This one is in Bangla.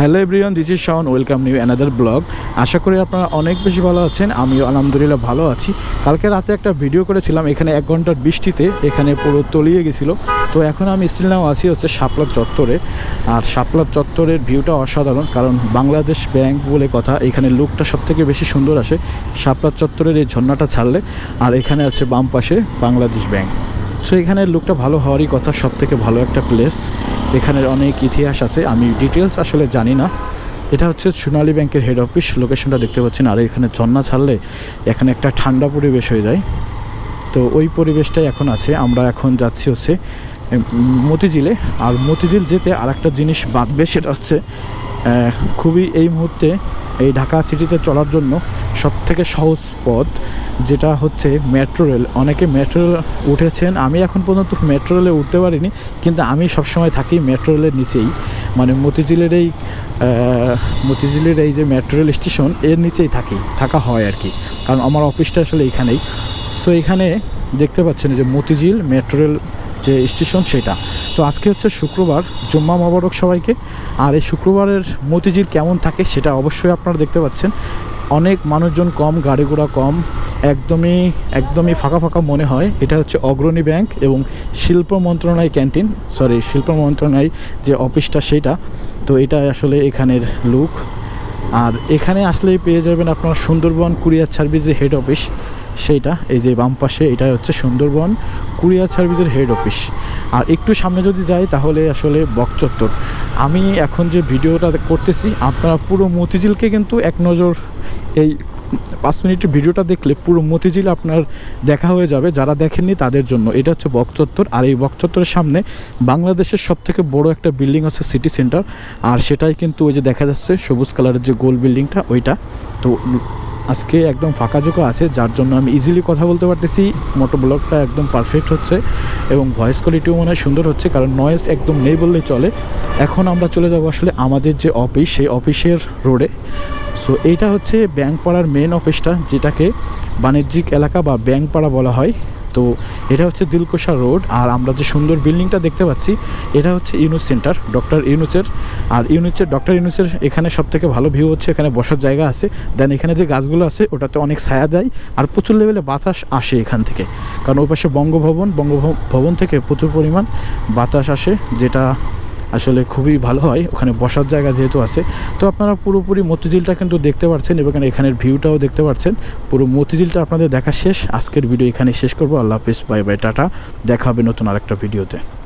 Hello everyone this is Shaon welcome new another blog আশা করি আপনারা অনেক বেশি ভালো আছেন, আমিও আলহামদুলিল্লাহ ভালো আছি। কালকে রাতে একটা ভিডিও করেছিলাম, এখানে এক ঘণ্টার বৃষ্টিতে, এখানে পুরো তলিয়ে গেছিল। তো এখন আমি স্টিল নাও আছি হচ্ছে শাপলা চত্বরে। আর শাপলা চত্বরের ভিউটা অসাধারণ, কারণ বাংলাদেশ ব্যাংক বলে কথা, এখানে লুকটা সব থেকে বেশি সুন্দর আসে। শাপলা চত্বরের এই ঝর্ণাটা ছাড়লে, আর এখানে আছে বাম পাশে বাংলাদেশ ব্যাংক সো এখানের লুকটা ভালো হওয়ারই কথা সব থেকে ভালো একটা প্লেস এখানের অনেক ইতিহাস আছে, আমি ডিটেলস আসলে জানি না। এটা হচ্ছে সোনালী ব্যাংকের হেড অফিস লোকেশনটা দেখতে পাচ্ছেন। আর এখানে ঝর্ণা ছাড়লে এখানে একটা ঠান্ডা পরিবেশ হয়ে যায়। তো ওই পরিবেশটাই এখন আছে। আমরা এখন যাচ্ছি হচ্ছে মতিঝিলে। আর মতিঝিল যেতে আর একটা জিনিস বাঁধবে, সেটা হচ্ছে খুবই এই মুহূর্তে এই ঢাকা সিটিতে চলার জন্য সব থেকে সহজ পথ যেটা হচ্ছে মেট্রো রেল অনেকে মেট্রো রেল উঠেছেন, আমি এখন পর্যন্ত মেট্রো রেলে উঠতে পারিনি, কিন্তু আমি সবসময় থাকি মেট্রো রেলের নিচেই। মানে মতিঝিলের এই মতিঝিলের এই যে মেট্রো রেল স্টেশনের নিচেই থাকি, থাকা হয় আর কি। কারণ আমার অফিসটা আসলে এইখানেই। সো এখানে দেখতে পাচ্ছেন যে মতিঝিল মেট্রো রেল যে স্টেশন সেটা। তো আজকে হচ্ছে শুক্রবার, জুম্মা মোবারক সবাইকে। আর এই শুক্রবারের মতিঝিল কেমন থাকে সেটা অবশ্যই আপনারা দেখতে পাচ্ছেন। অনেক মানুষজন কম, গাড়ি ঘোড়া কম, একদমই একদমই ফাঁকা ফাঁকা মনে হয়। এটা হচ্ছে অগ্রণী ব্যাংক এবং শিল্প মন্ত্রণালয় ক্যান্টিন সরি শিল্প মন্ত্রণালয় যে অফিসটা সেটা। তো এটা আসলে এখানের লুক। আর এখানে আসলেই পেয়ে যাবেন আপনার সুন্দরবন কুরিয়ার সার্ভিস যে হেড অফিস সেইটা, এই যে বাম পাশে এটা হচ্ছে সুন্দরবন। কুরিয়ার সার্ভিসের হেড অফিস আর একটু সামনে যদি যাই, তাহলে আসলে বকচত্বর আমি এখন যে ভিডিওটা করতেছি, আপনারা পুরো মতিঝিলকে কিন্তু এক নজর এই পাঁচ মিনিটের ভিডিওটা দেখলে পুরো মতিঝিল আপনার দেখা হয়ে যাবে, যারা দেখেননি তাদের জন্য। এটা হচ্ছে বকচত্বর আর এই বকচত্বরের সামনে বাংলাদেশের সব থেকে বড় একটা বিল্ডিং হচ্ছে সিটি সেন্টার আর সেটাই কিন্তু ওই যে দেখা যাচ্ছে সবুজ কালারের যে গোল বিল্ডিংটা ওইটা। তো আজকে একদম ফাঁকা জোকা আছে, যার জন্য আমি ইজিলি কথা বলতে পারতেছি। মোটো ব্লগটা একদম পারফেক্ট হচ্ছে এবং ভয়েস কোয়ালিটিও মনে হয় সুন্দর হচ্ছে, কারণ নয়েস একদম নেই বললেই চলে। এখন আমরা চলে যাব আসলে আমাদের যে অফিস সেই অফিসের রোডে সো এইটা হচ্ছে ব্যাংক পাড়ার মেন অফিসটা যেটাকে বাণিজ্যিক এলাকা বা ব্যাংক পাড়া বলা হয়। তো এটা হচ্ছে দিলকোষা রোড, আর আমরা যে সুন্দর বিল্ডিংটা দেখতে পাচ্ছি, এটা হচ্ছে ইউনুস সেন্টার, ডক্টর ইউনুসের। আর ইউনুসের, ডক্টর ইউনুসের এখানে সব থেকে ভালো ভিউ হচ্ছে, এখানে বসার জায়গা আছে। দেন এখানে যে গাছগুলো আছে, ওটাতে অনেক ছায়া দেয়, আর প্রচুর লেভেলে বাতাস আসে এখান থেকে। কারণ ওই পাশে বঙ্গভবন বঙ্গভবন থেকে প্রচুর পরিমাণ বাতাস আসে, যেটা আসলে খুবই ভালো হয়। ওখানে বসার জায়গা যেহেতু আছে। তো আপনারা পুরোপুরি মতিঝিলটা কিন্তু দেখতে পাচ্ছেন এবং এখানের ভিউটাও দেখতে পাচ্ছেন পুরো মতিঝিলটা আপনাদের দেখা শেষ। আজকের ভিডিও এখানে শেষ করব। আল্লাহ হাফিজ। Bye bye. টাটা। দেখা হবে নতুন আরেকটা ভিডিওতে।